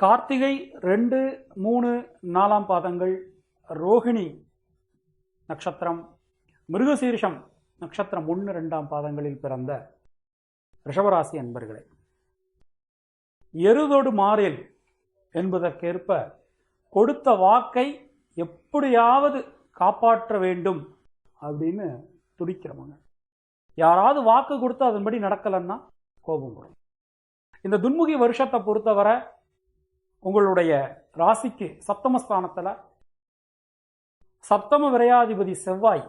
கார்த்திகை ரெண்டு மூணு நாலாம் பாதங்கள் ரோகிணி நட்சத்திரம் மிருகசீரிஷம் நட்சத்திரம் ஒன்று ரெண்டாம் பாதங்களில் பிறந்த ரிஷபராசி அன்பர்களே. எருதொடு மாறேல் என்பதற்கேற்ப கொடுத்த வாக்கை எப்படியாவது காப்பாற்ற வேண்டும் அப்படின்னு துடிக்கிறவங்க. யாராவது வாக்கு கொடுத்து அதன்படி நடக்கலைன்னா கோபம் வரும். இந்த துன்முகி வருஷத்தை பொறுத்தவரை உங்களுடைய ராசிக்கு சப்தமஸ்தானத்தில் சப்தம விரையாதிபதி செவ்வாய்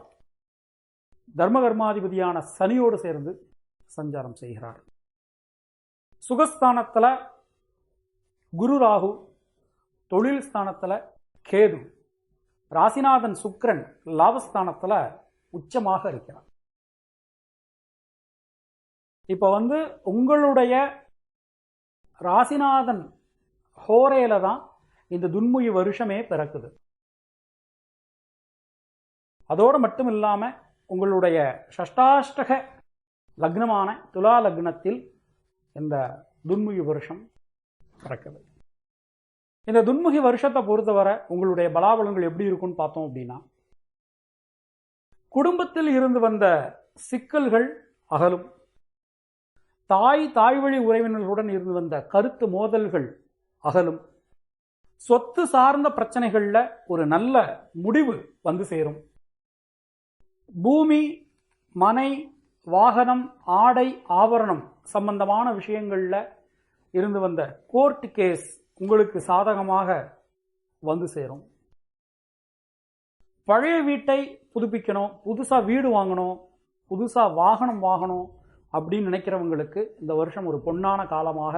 தர்மகர்மாதிபதியான சனியோடு சேர்ந்து சஞ்சாரம் செய்கிறார். சுகஸ்தானத்தில் குரு ராகு தொழில் ஸ்தானத்தில் கேது ராசிநாதன் சுக்ரன் லாபஸ்தானத்தில் உச்சமாக இருக்கிறார். இப்போ வந்து உங்களுடைய ராசிநாதன் ஹோரேல தான் இந்த துன்முகி வருஷமே பிறக்குது. அதோடு மட்டும் இல்லாமல் உங்களுடைய ஷஷ்டாஷ்டக லக்னமான துலா லக்னத்தில் இந்த துன்முகி வருஷம் பிறக்குது. இந்த துன்முகி வருஷத்தை பொறுத்தவரை உங்களுடைய பலாபலங்கள் எப்படி இருக்கும்னு பார்த்தோம் அப்படின்னா குடும்பத்தில் இருந்து வந்த சிக்கல்கள் அகலும். தாய் தாய்வழி உறவினர்களுடன் இருந்து வந்த கருத்து மோதல்கள் அகலும். சொத்து சார்ந்த பிரச்சனைகளில் ஒரு நல்ல முடிவு வந்து சேரும். பூமி மனை வாகனம் ஆடை ஆபரணம் சம்பந்தமான விஷயங்களில் இருந்து வந்த கோர்ட் கேஸ் உங்களுக்கு சாதகமாக வந்து சேரும். பழைய வீட்டை புதுப்பிக்கணும் புதுசாக வீடு வாங்கணும் புதுசாக வாகனம் வாங்கணும் அப்படின்னு நினைக்கிறவங்களுக்கு இந்த வருஷம் ஒரு பொன்னான காலமாக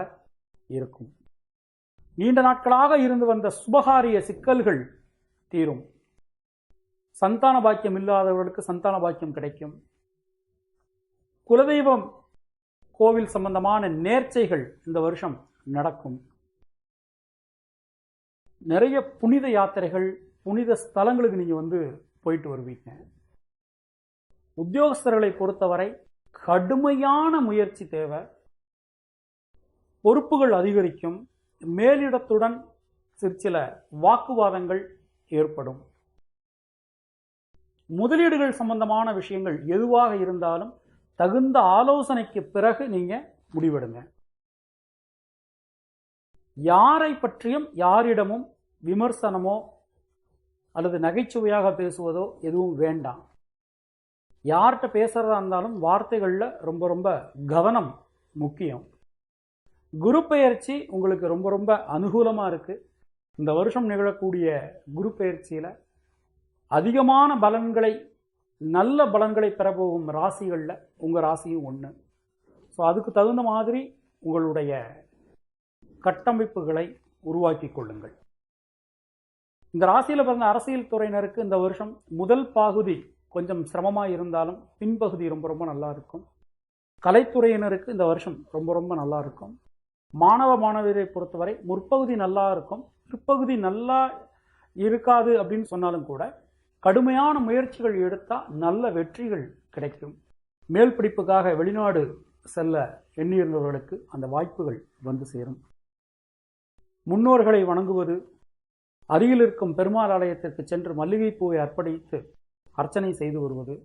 இருக்கும். நீண்ட நாட்களாக இருந்து வந்த சுபகாரிய சிக்கல்கள் தீரும். சந்தான பாக்கியம் இல்லாதவர்களுக்கு சந்தான பாக்கியம் கிடைக்கும். குலதெய்வம் கோவில் சம்பந்தமான நேர்ச்சைகள் இந்த வருஷம் நடக்கும். நிறைய புனித யாத்திரைகள் புனித ஸ்தலங்களுக்கு நீங்கள் வந்து போயிட்டு வருவீங்க. உத்தியோகஸ்தர்களை பொறுத்தவரை கடுமையான முயற்சி தேவை. பொறுப்புகள் அதிகரிக்கும். மேலிடத்துடன் சிற்சில வாக்குவாதங்கள் ஏற்படும். முதலீடுகள் சம்பந்தமான விஷயங்கள் எதுவாக இருந்தாலும் தகுந்த ஆலோசனைக்கு பிறகு நீங்க முடிவெடுங்க. யாரை பற்றியும் யாரிடமும் விமர்சனமோ அல்லது நகைச்சுவையாக பேசுவதோ எதுவும் வேண்டாம். யார்கிட்ட பேசுறதா இருந்தாலும் வார்த்தைகளில் ரொம்ப ரொம்ப கவனம் முக்கியம். குரு பெயர்ச்சி உங்களுக்கு ரொம்ப ரொம்ப அனுகூலமாக இருக்குது இந்த வருஷம் நிகழக்கூடிய குரு பெயர்ச்சியில் அதிகமான பலன்களை நல்ல பலன்களை பெறப்போகும் ராசிகளில் உங்கள் ராசியும் ஒன்று ஸோ அதுக்கு தகுந்த மாதிரி உங்களுடைய கட்டமைப்புகளை உருவாக்கி கொள்ளுங்கள். இந்த ராசியில் பிறந்த அரசியல் துறையினருக்கு இந்த வருஷம் முதல் பகுதி கொஞ்சம் சிரமமாக இருந்தாலும் பின்பகுதி ரொம்ப ரொம்ப நல்லா இருக்கும். கலைத்துறையினருக்கு இந்த வருஷம் ரொம்ப ரொம்ப நல்லா இருக்கும். மாணவ மாணவியரை பொறுத்தவரை முற்பகுதி நல்லா இருக்கும். பிற்பகுதி நல்லா இருக்காது அப்படின்னு சொன்னாலும் கூட கடுமையான முயற்சிகள் எடுத்தால் நல்ல வெற்றிகள் கிடைக்கும். மேல் படிப்புக்காக வெளிநாடு செல்ல எண்ணியிருந்தவர்களுக்கு அந்த வாய்ப்புகள் வந்து சேரும். முன்னோர்களை வணங்குவது அருகில் இருக்கும் பெருமாள் ஆலயத்திற்கு சென்று மல்லிகைப்பூவை அர்ப்பணித்து அர்ச்சனை செய்து வருவது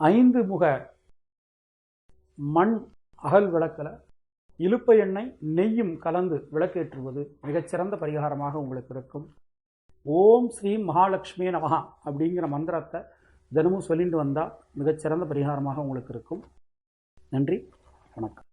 ஐந்து முக மண் அகல் விளக்கில் இலுப்பை எண்ணெய் நெய்யும் கலந்து விளக்கேற்றுவது மிகச்சிறந்த பரிகாரமாக உங்களுக்கு இருக்கும். ஓம் ஸ்ரீ மகாலட்சுமி நமகா அப்படிங்கிற மந்திரத்தை தினமும் சொல்லிட்டு வந்தால் மிகச்சிறந்த பரிகாரமாக உங்களுக்கு இருக்கும். நன்றி வணக்கம்.